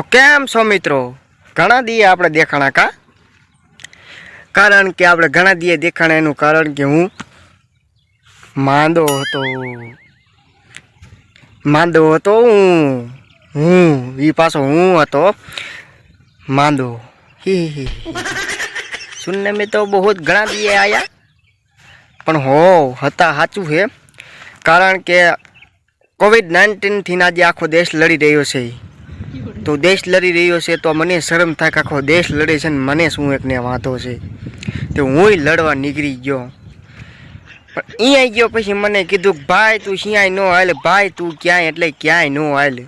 તો કેમ છો મિત્રો? ઘણા દીએ આપણે દેખાણા કા? કારણ કે આપણે ઘણા દીએ દેખાણા એનું કારણ કે હું માંદો હતો. માંદો હતો હું. હું એ પાછો હું હતો. માંદો. સુનને મેં તો બહુ ઘણા દીએ આવ્યા પણ હો, હતા સાચું છે કારણ કે કોવિડ નાઇન્ટીનથી આજે આખો દેશ લડી રહ્યો છે. તો દેશ લડી રહ્યો છે તો મને શરમ થાય કે આખો દેશ લડે છે ને મને શું એકને વાંધો છે? તો હુંય લડવા નીકળી ગયો. પણ અહીંયા ગયો પછી મને કીધું કે ભાઈ, તું શિયાય ન હાલે, ભાઈ, તું ક્યાંય એટલે ક્યાંય ન હાલે.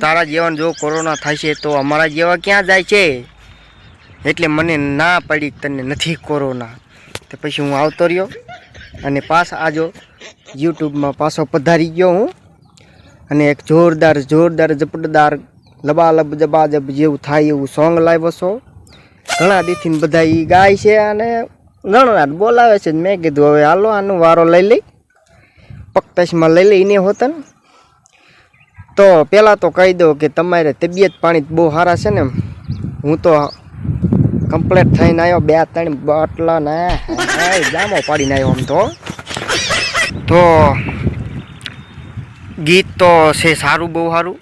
તારા જેવા જો કોરોના છે તો અમારા જેવા ક્યાં જાય છે? એટલે મને ના પડી તને નથી કોરોના. તો પછી હું આવતો રહ્યો અને પાસ આજો યુટ્યુબમાં પાછો પધારી ગયો હું. અને એક જોરદાર જોરદાર જપટદાર લબાલબ જબાજબ જેવું થાય એવું સોંગ લાવ્યો છો. ઘણા દીથી બધા એ ગાય છે અને ઘણા બોલાવે છે મેં કીધું, હવે હાલો, આનો વારો લઈ લઈ. પક્તશમાં લઈ લઈ એને હોતન તો પહેલાં તો કહી દઉં કે તમારે તબિયત પાણી બહુ સારા છે ને હું તો કમ્પ્લેટ થઈને આવ્યો બે ત્રણ બાટલા ને જામો પાડીને આવ્યો આમ તો. તો ગીત તો છે સારું, બહુ સારું.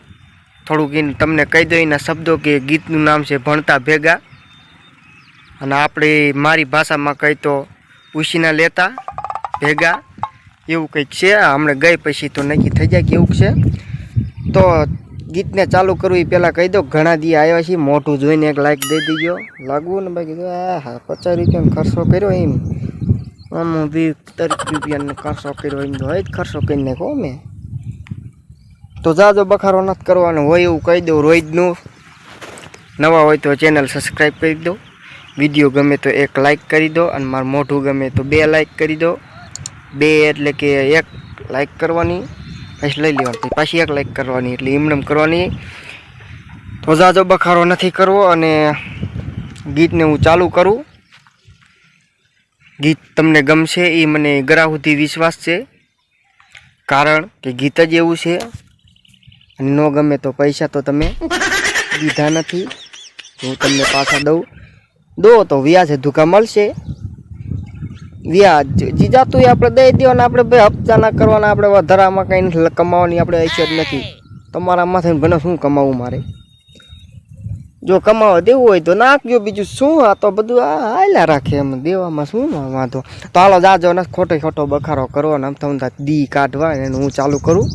થોડુંક એને તમને કહી દો એના શબ્દો કે ગીતનું નામ છે ભણતા ભેગા. અને આપણે મારી ભાષામાં કહી તો ઉશીના લેતા, ભેગા. એવું કંઈક છે, હમણાં ગઈ પછી તો નક્કી થઈ જાય કે એવું છે. તો ગીતને ચાલુ કરવું એ પહેલાં કહી દો, ઘણા દી આવ્યા છીએ મોટું જોઈને એક લાઈક દઈ દીજો. લાગવું ને ભાઈ કીધું આ, હા, પચાસ રૂપિયાનો ખર્ચો કર્યો એમ. આમ બી ત્રીસ રૂપિયાનો ખર્ચો કર્યો એમ તો જ ખર્ચો કરી નાખો મેં તો જાજો બખારો નથી કરવાનો હોય એવું કહી દઉં રોજનું નવા હોય તો ચેનલ સબસ્ક્રાઈબ કરી દો. વીડિયો ગમે તો એક લાઇક કરી દો અને મારું મોઢું ગમે તો બે લાઇક કરી દો. બે એટલે કે એક લાઈક કરવાની. પછી લઈ લેવાની, પાછી એક લાઇક કરવાની એટલે એમનેમ કરવાની. તો જાજો બખારો નથી કરવો અને ગીતને હું ચાલુ કરું. ગીત તમને ગમશે એ મને ગરાહુથી વિશ્વાસ છે. કારણ કે ગીત જ એવું છે. અને ન ગમે તો પૈસા તો તમે દીધા નથી. હું તમને પાછા દઉં. દો તો વ્યાજ ધુકા મળશે. વ્યાજ જીજાતું એ આપણે દઈ દો ને આપણે ભાઈ હપ્તા ના કરવાના, આપણે વધારામાં કંઈ કમાવાની, આપણે ઐશ્વર નથી. તમારા માથે ભલે શું કમાવું મારે? જો કમાવા દેવું હોય તો નાખજો બીજું શું આ તો બધું આ હાલ્યા રાખે એમ. દેવામાં શું વાંધો? તો હાલો જાજો ને ખોટો ખોટો બખારો કરવો ને આમ તો દી કાઢવા એને હું ચાલુ કરું.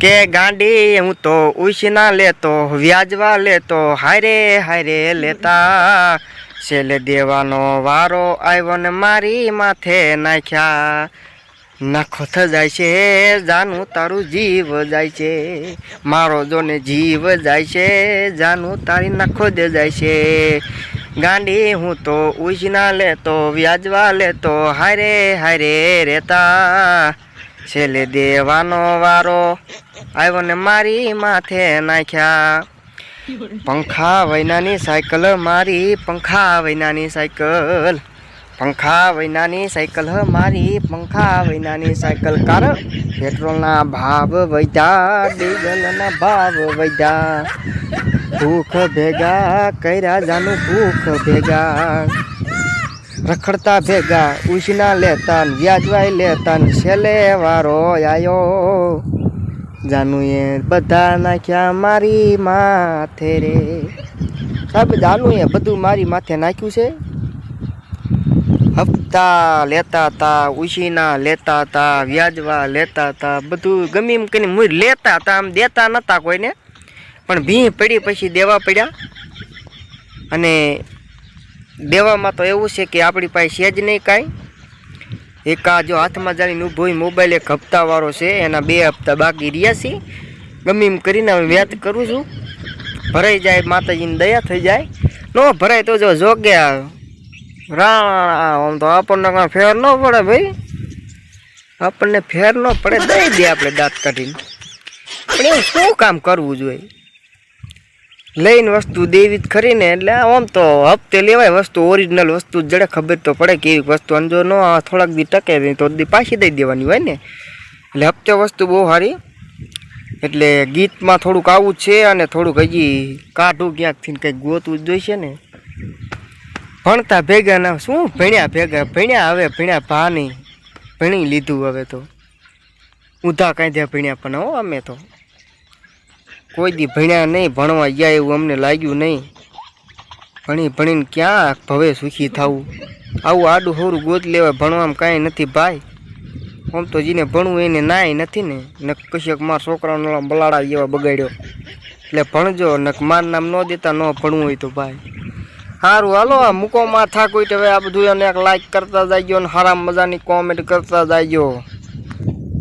કે ગાંડી હું તો ઉછીના લેતો, વ્યાજવા લેતો હારે હારે લેતા. છેલ્લે દેવાનો વારો આવ્યો ને મારી માથે નાખ્યા. નાખો થ છે, જાનું તારું જીવ જાય છે. મારો જોને જીવ જાય છે, જાનું તારી નાખો દે જાય છે. ગાંડી હું તો ઉછના લેતો, વ્યાજવા લેતો હારે હારે રેતા છેલ્લે દેવાનો વારો આવ્યો ને મારી માથે નાખ્યા. પંખા વૈનાની સાયકલ મારી, પંખા વૈનાની સાયકલ, પંખા વૈનાની સાયકલ મારી, પંખા વૈનાની સાયકલ. કારણ પેટ્રોલના ભાવ વૈધા ડીઝલના ભાવ વૈધા ભૂખ ભેગા કર્યા, જાનું ભૂખ ભેગા. રખડતા ભેગા ઉછીના લેતા ને વ્યાજવાય લેતા ને છેલ્લે વારો આયો. જાનુએ બધા નાખ્યા મારી માથે રે. સાહેબ, જાનુએ બધું મારી માથે નાખ્યું છે? હપ્તા લેતા હતા ઉછીના લેતા હતા વ્યાજવા લેતા હતા બધું ગમે એમ કરીને મુર લેતા હતા આમ દેતા નહોતા કોઈને. પણ ભીં પડી પછી દેવા પડ્યા. અને દેવામાં તો એવું છે કે આપણી પાસે છે જ નહીં કાંઈ. એક આ જો હાથમાં જાણીને ઊભો હોય, મોબાઈલ એક હપ્તાવાળો છે, એના બે હપ્તા બાકી રહ્યા છે. ગમે એમ કરીને હવે વ્યાજ કરું છું. ભરાઈ જાય, માતાજીની દયા થઈ જાય. ન ભરાય તો જો જોગે રાણા, આમ તો આપણને ફેર ન પડે ભાઈ. આપણને ફેર ન પડે, દઈ દે આપણે દાંત કાઢીને. પણ એવું શું કામ કરવું જોઈએ? લઈને વસ્તુ દેવી ખરી ને એટલે આમ તો હપ્તે લેવાય વસ્તુ ઓરિજિનલ વસ્તુ જડે ખબર તો પડે કેવી વસ્તુ અને જો ન થોડાક દી ટકે તો દી પાછી દઈ દેવાની હોય ને. એટલે હપ્તે વસ્તુ બહુ સારી. એટલે ગીતમાં થોડુંક આવું છે અને થોડુંક હજી કાઢું ક્યાંકથી કંઈક ગોતવું જોઈશે ને. ભણતા ભેગા ના, શું ભણ્યા ભેગા? ભણ્યા હવે, ભણ્યા ભા નહીં ભણી લીધું હવે તો. ઊંધા કાંધ્યા ભણ્યા પણ હો અમે તો. કોઈ દી ભણ્યા નહીં, ભણવા ગયા એવું અમને લાગ્યું નહીં. ભણી ભણીને ક્યાં ભવે સુખી થવું? આવું આડું હોરું ગોત લેવાય ભણવામાં કાંઈ નથી ભાઈ. આમ તો જેને ભણવું એને નાય નથી ને. ને કશેક મારા છોકરાનો બલાડા જેવા બગાડ્યો. એટલે ભણજો ને માર નામ ન દેતા ન ભણવું હોય તો ભાઈ. સારું હાલો, આ મૂકો માથા કોઈ હવે આ બધું એને એક લાઈક કરતા જાયજો ને સારા મજાની કોમેન્ટ કરતા જાયજો.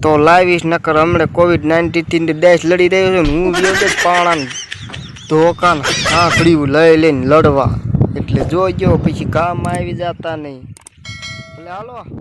તો લાવીશ, નકર હમણે કોવિડ નાઇન્ટીન ડેશ લડી રહ્યો છે હું ગયો છે પાણાને ધોકાન આંખડીયું લઈ લઈને લડવા. એટલે જોજો પછી કામ આવી જતા નહીં. એટલે હાલો.